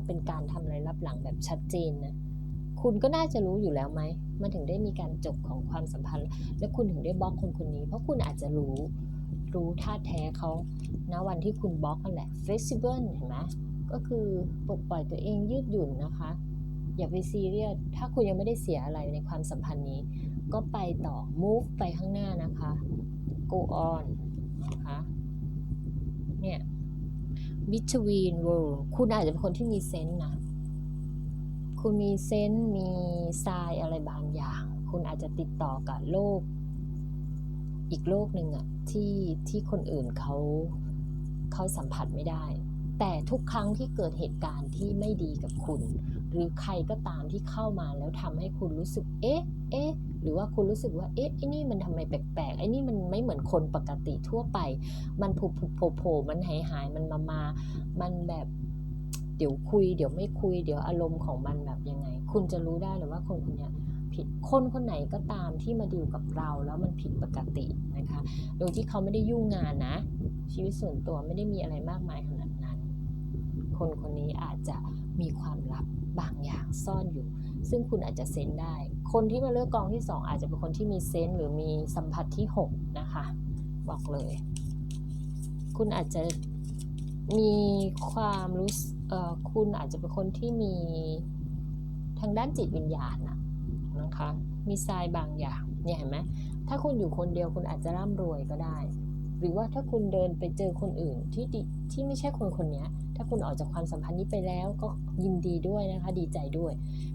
มันเป็นการทำอะไรรับหลังแบบชัดเจนนะคุณก็น่าจะรู้อยู่แล้วไหมมันถึงได้มีการจบของความสัมพันธ์ และคุณถึงได้บล็อกคนคนนี้ เพราะคุณอาจจะรู้รู้ท่าแท้เขาณวันที่คุณบล็อกนั่นแหละ flexible เห็นไหมก็คือปลดปล่อยตัวเองยืดหยุ่นนะคะ อย่าไปซีเรียสถ้าคุณยังไม่ได้เสียอะไรในความสัมพันธ์นี้ ก็ไปต่อ move ไปข้างหน้านะคะ go on นะคะเนี่ย between world คุณอาจจะเป็นคนที่มีเซนส์นะ คุณมีเซนส์มีทรายอะไรบางอย่าง คุณอาจจะติดต่อกับโลก อีกโลกหนึ่งอะที่ที่คนอื่นเขาเขาสัมผัสไม่ได้ แต่ทุกครั้งที่เกิดเหตุการณ์ที่ไม่ดีกับคุณ หรือใครก็ตามที่เข้ามาแล้วทำให้คุณรู้สึก เอ๊ะ เอ๊ะ หรือว่าคุณรู้สึกว่าเอ๊ะไอ้นี่มันทำไมแปลกๆไอ้นี่มันไม่เหมือนคนปกติทั่วไป มันผุผุโผล่มันหายหายมันมามามันแบบเดี๋ยวคุย เดี๋ยวไม่คุย เดี๋ยวอารมณ์ของมันแบบยังไง คุณจะรู้ได้เลยว่าคนคนนี้ผิดคนคนไหนก็ตามที่มาดีลกับเราแล้วมันผิดปกตินะคะ โดยที่เขาไม่ได้ยุ่งงานนะ ชีวิตส่วนตัวไม่ได้มีอะไรมากมายขนาดนั้น คนคนนี้อาจจะมีความลับบางอย่างซ่อนอยู่ ซึ่งคุณอาจจะเซนได้ คนที่มาเลือกกองที่ 2 อาจจะเป็นคนที่มีเซนหรือมีสัมผัสที่ 6 นะคะ บอกเลย คุณอาจจะมีความรู้สึกเอ่อคุณอาจจะเป็นคนที่มีทางด้านจิตวิญญาณนะนะคะ มีทรายบางอย่างเนี่ยเห็นไหมถ้าคุณอยู่คนเดียวคุณอาจจะร่ำรวยก็ได้ หรือว่าถ้าคุณเดินไปเจอคนอื่นที่ที่ไม่ใช่คนคนนี้ถ้าคุณออกจากความสัมพันธ์นี้ไปแล้วก็ยินดีด้วยนะคะ ดีใจด้วย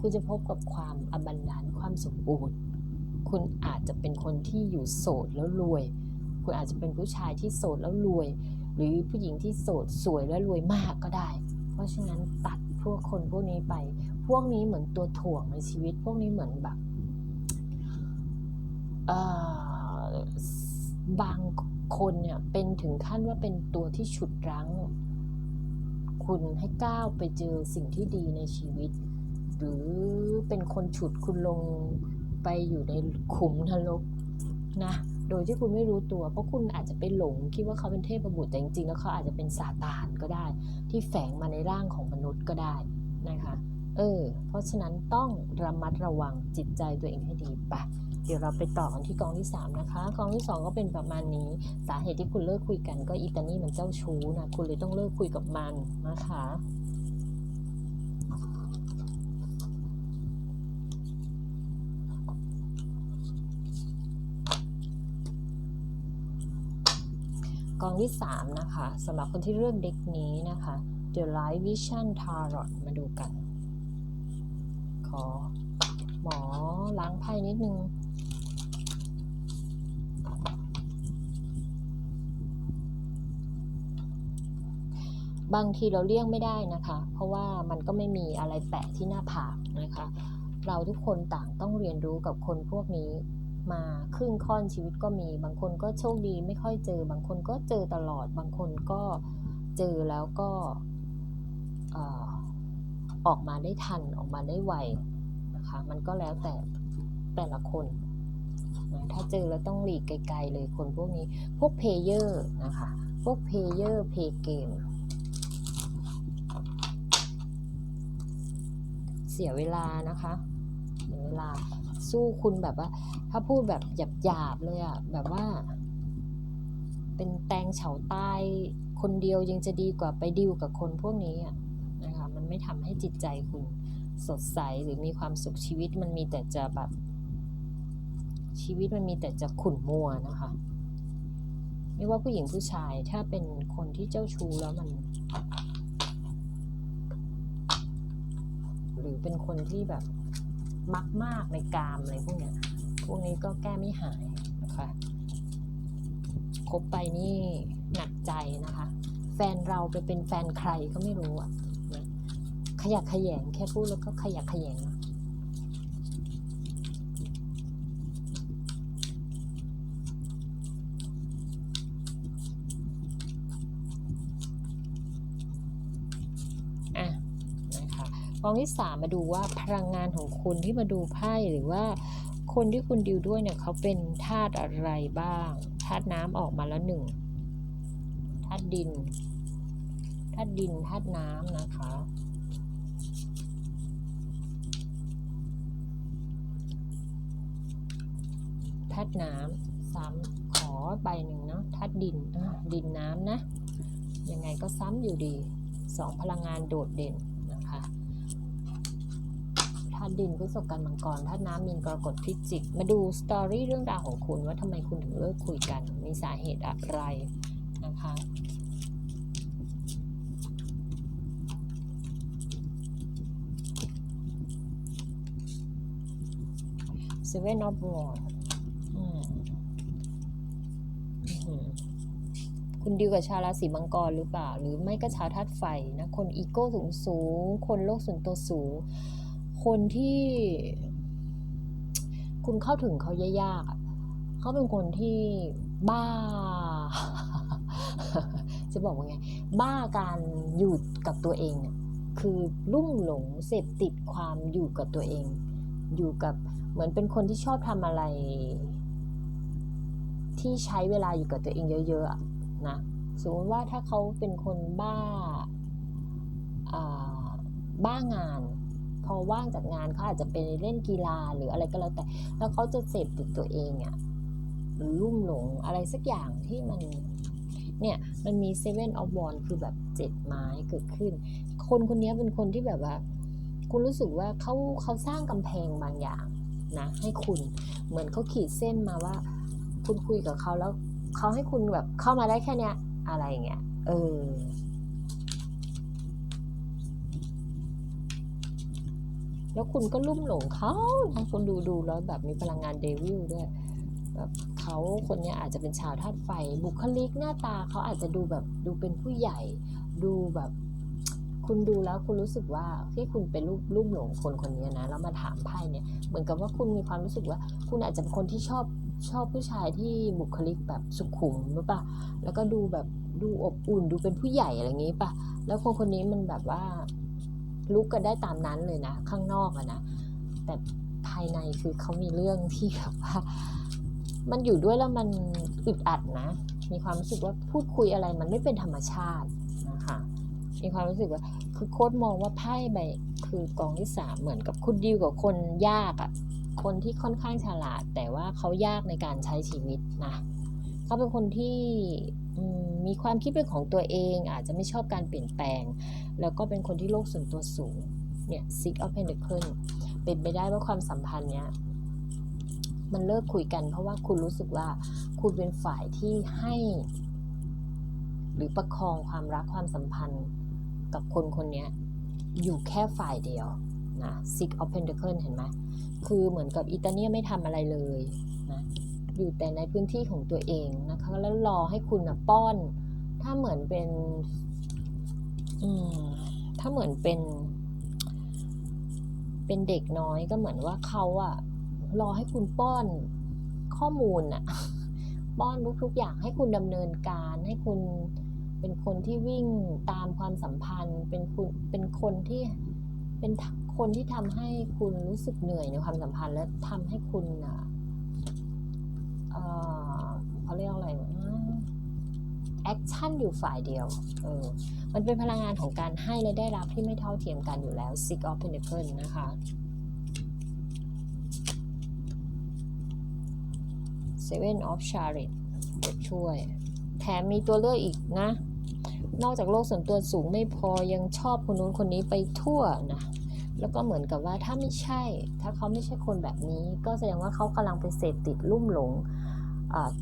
คุณจะพบกับความอบันดาลความสมบูรณ์ คุณอาจจะเป็นคนที่อยู่โสดแล้วรวย คุณอาจจะเป็นผู้ชายที่โสดแล้วรวย หรือผู้หญิงที่โสดสวยและรวยมากก็ได้ เพราะฉะนั้นตัดพวกคนพวกนี้ไป พวกนี้เหมือนตัวถ่วงในชีวิต พวกนี้เหมือนแบบเอ่อ บางคนเนี่ยเป็นถึงขั้นว่าเป็นตัวที่ฉุดรั้ง คุณให้ก้าวไปเจอสิ่งที่ดีในชีวิต หรือเป็นคนฉุดคุณลงไปอยู่ในขุมนรกนะโดยที่คุณไม่รู้ตัว เพราะคุณอาจจะไปหลงคิดว่าเขาเป็นเทพบุตรแต่จริงๆแล้วเขาอาจจะเป็นซาตานก็ได้ ที่แฝงมาในร่างของมนุษย์ก็ได้นะคะ เออ เพราะฉะนั้นต้องระมัดระวังจิตใจตัวเองให้ดีไปะ เดี๋ยวเราไปต่อกันที่กองที่ 3 นะคะ กองที่ 2 ก็เป็นประมาณนี้ สาเหตุที่คุณเลิกคุยกันก็อีตานี่มันเจ้าชู้นะ คุณเลยต้องเลิกคุยกับมันนะคะกองที่ 3 นะคะสำหรับคนที่เลือกเด็กนี้นะคะ The Light Vision Tarot มาดูกัน ขอหมอล้างไพ่นิดนึง บางทีเราเลี่ยงไม่ได้นะคะ เพราะว่ามันก็ไม่มีอะไรแปะที่หน้าผากนะคะ เราทุกคนต่างต้องเรียนรู้กับคนพวกนี้มาครึ่งค่อนชีวิตก็มี บางคนก็โชคดีไม่ค่อยเจอ บางคนก็เจอตลอด บางคนก็เจอแล้วก็ออกมาได้ทันออกมาได้ไวนะคะ มันก็แล้วแต่แต่ละคนนะถ้าเจอแล้วต้องหลีกไกลๆเลยคนพวกนี้ พวกเพลเยอร์นะคะ พวกเพลเยอร์เพย์เกม เสียเวลานะคะเสียเวลาสู้คุณแบบว่า ถ้าพูดแบบหยาบๆเลยอะแบบว่า เป็นแตงเฉาใต้คนเดียวยังจะดีกว่าไปดิวกับคนพวกนี้อะนะคะมันไม่ทำให้จิตใจคุณสดใสหรือมีความสุขชีวิตมันมีแต่จะแบบ ชีวิตมันมีแต่จะขุ่นมัวนะคะ ไม่ว่าผู้หญิงผู้ชายถ้าเป็นคนที่เจ้าชู้แล้วมัน หรือเป็นคนที่แบบมักมากในกามอะไรพวกเนี้ย พวกนี้ก็แก้ไม่หายนะคะคบไปนี่หนักใจนะคะ แฟนเราไปเป็นแฟนใครก็ไม่รู้อะนะขยักขยงแค่พูดแล้วก็ขยักขยง องที่สามมาดูว่าพลังงานของคุณที่มาดูไพ่หรือว่าคนที่คุณดิวด้วยเนี่ยเขาเป็นธาตุอะไรบ้างธาตุน้ำออกมาแล้วหนึ่งธาตุดินธาตุดินธาตุน้ำนะคะธาตุน้ำซ้ำขอใบหนึ่งเนาะธาตุดินดินน้ำนะยังไงก็ซ้ำอยู่ดีสองพลังงานโดดเด่น ธาตุดินพฤษภกันมังกรธาตุน้ำมีนกรกฎพิจิก มาดูสตอรี่เรื่องราวของคุณว่าทำไมคุณถึงเลิกคุยกัน มีสาเหตุอะไรนะคะ Seven of Wands อืมอื้อหือคุณดิวกับชาวราศีมังกรหรือเปล่า หรือไม่ก็ชาวธาตุไฟนะ คนอีโก้สูงสูง คนโลกส่วนตัวสูง คนที่คุณเข้าถึงเขายากๆเขาเป็นคนที่บ้า จะบอกว่าไง บ้าการอยู่กับตัวเองคือลุ่มหลงเสพติดความอยู่กับตัวเอง อยู่กับเหมือนเป็นคนที่ชอบทำอะไร ที่ใช้เวลาอยู่กับตัวเองเยอะๆนะสมมติว่าถ้าเขาเป็นคนบ้าบ้างาน พอว่างจากงานเขาอาจจะเป็นเล่นกีฬาหรืออะไรก็แล้วแต่ แล้วเขาจะเสพติดตัวเองอะ่ะหรือลุ่มหลงอะไรสักอย่างที่มันเนี่ยมันมีเซเว่นออฟวอนคือแบบเจ็ดไม้เกิดขึ้น คนคนนี้เป็นคนที่แบบว่า คุณรู้สึกว่าเขาเขาสร้างกำแพงบางอย่างนะให้คุณเหมือนเขาขีดเส้นมาว่า คุณคุยกับเขาแล้วเขาให้คุณแบบเข้ามาได้แค่เนี้ยอะไรอย่างเงี้ยเออ แล้วคุณก็ลุ่มหลงเขาทั้งคนดูดูแล้วแบบมีพลังงานเดวิลด้วยแบบเขาคนนี้อาจจะเป็นชาวธาตุไฟ บุคลิกหน้าตาเขาอาจจะดูแบบดูเป็นผู้ใหญ่ ดูแบบ คุณดูแล้วคุณรู้สึกว่าที่คุณเป็นรูปลุ่มหลงคนคนนี้นะแล้วมาถามไพ่เนี่ย เหมือนกับว่าคุณมีความรู้สึกว่า คุณอาจจะเป็นคนที่ชอบชอบผู้ชายที่บุคลิกแบบสุขุมหรือเปล่าแล้วก็ดูแบบดูอบอุ่น ดูเป็นผู้ใหญ่อะไรอย่างนี้ป่ะแล้วคนคนนี้มันแบบว่า ลุกกันได้ตามนั้นเลยนะ ข้างนอกอะนะ แต่ภายในคือเขามีเรื่องที่แบบว่า มันอยู่ด้วยแล้วมันอึดอัดนะ มีความรู้สึกว่าพูดคุยอะไรมันไม่เป็นธรรมชาตินะคะมีความรู้สึกว่าคือโค้ดมองว่าไพ่ใบคือกองที่สามเหมือนกับคุณดีลกับคนยากอะคนที่ค่อนข้างฉลาด แต่ว่าเขายากในการใช้ชีวิตนะเขาเป็นคนที่ มีความคิดเป็นของตัวเอง อาจจะไม่ชอบการเปลี่ยนแปลง แล้วก็เป็นคนที่โลกส่วนตัวสูง เนี่ย six of pentacle เป็นไปได้ว่าความสัมพันธ์เนี้ยมันเลิกคุยกัน เพราะว่าคุณรู้สึกว่าคุณเป็นฝ่ายที่ให้ หรือประคองความรักความสัมพันธ์กับคนคนนี้อยู่แค่ฝ่ายเดียวนะ six of pentacle เห็นไหมคือเหมือนกับอิตาเนียไม่ทำอะไรเลย อยู่แต่ในพื้นที่ของตัวเองนะคะ แล้วรอให้คุณนะป้อน ถ้าเหมือนเป็นถ้าเหมือนเป็น เป็นเด็กน้อยก็เหมือนว่าเขาอะรอให้คุณป้อนข้อมูลอะป้อนทุกๆอย่างให้คุณดำเนินการให้คุณเป็นคนที่วิ่งตามความสัมพันธ์ เป็นคุณเป็นคนที่เป็นคนที่ทำให้คุณรู้สึกเหนื่อยในความสัมพันธ์และทำให้คุณอะ เออเขาเรียกอะไรนะแอคชั่นอยู่ฝ่ายเดียวเออมันเป็นพลังงานของการให้และได้รับที่ไม่เท่าเทียมกันอยู่แล้ว Six of Pentacles นะคะ Seven of Chariot ช่วย แถมมีตัวเลือกอีกนะ นอกจากโลกส่วนตัวสูงไม่พอยังชอบคนนู้นคนนี้ไปทั่วนะ แล้วก็เหมือนกับว่าถ้าไม่ใช่ ถ้าเขาไม่ใช่คนแบบนี้ ก็แสดงว่าเขากำลังไปเสพติดลุ่มหลง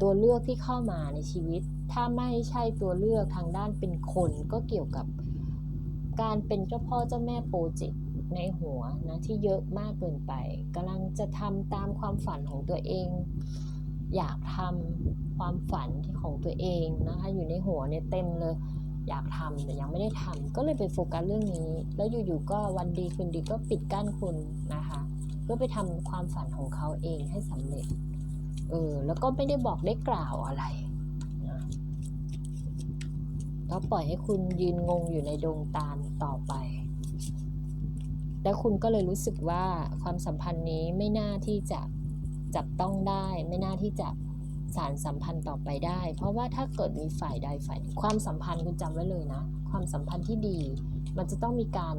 ตัวเลือกที่เข้ามาในชีวิต ถ้าไม่ใช่ตัวเลือกทางด้านเป็นคน ก็เกี่ยวกับการเป็นเจ้าพ่อเจ้าแม่โปรเจกต์ในหัวนะที่เยอะมากเกินไปกำลังจะทำตามความฝันของตัวเอง อยากทำความฝันที่ของตัวเองนะคะอยู่ในหัวเนี่ยเต็มเลย อยากทำแต่ยังไม่ได้ทำก็เลยไปโฟกัสเรื่องนี้ แล้วอยู่ๆก็วันดีคืนดีก็ปิดกั้นคุณนะคะ เพื่อไปทำความฝันของเขาเองให้สำเร็จเออแล้วก็ไม่ได้บอกได้กล่าวอะไรนะแล้วปล่อยให้คุณยืนงงอยู่ในดงตาลต่อไป แล้วคุณก็เลยรู้สึกว่าความสัมพันธ์นี้ไม่น่าที่จะจับต้องได้ ไม่น่าที่จะ สารสัมพันธ์ต่อไปได้ เพราะว่าถ้าเกิดมีฝ่ายใดฝ่ายหนึ่งความสัมพันธ์คุณจำไว้เลยนะ ความสัมพันธ์ที่ดี มันจะต้องมีการ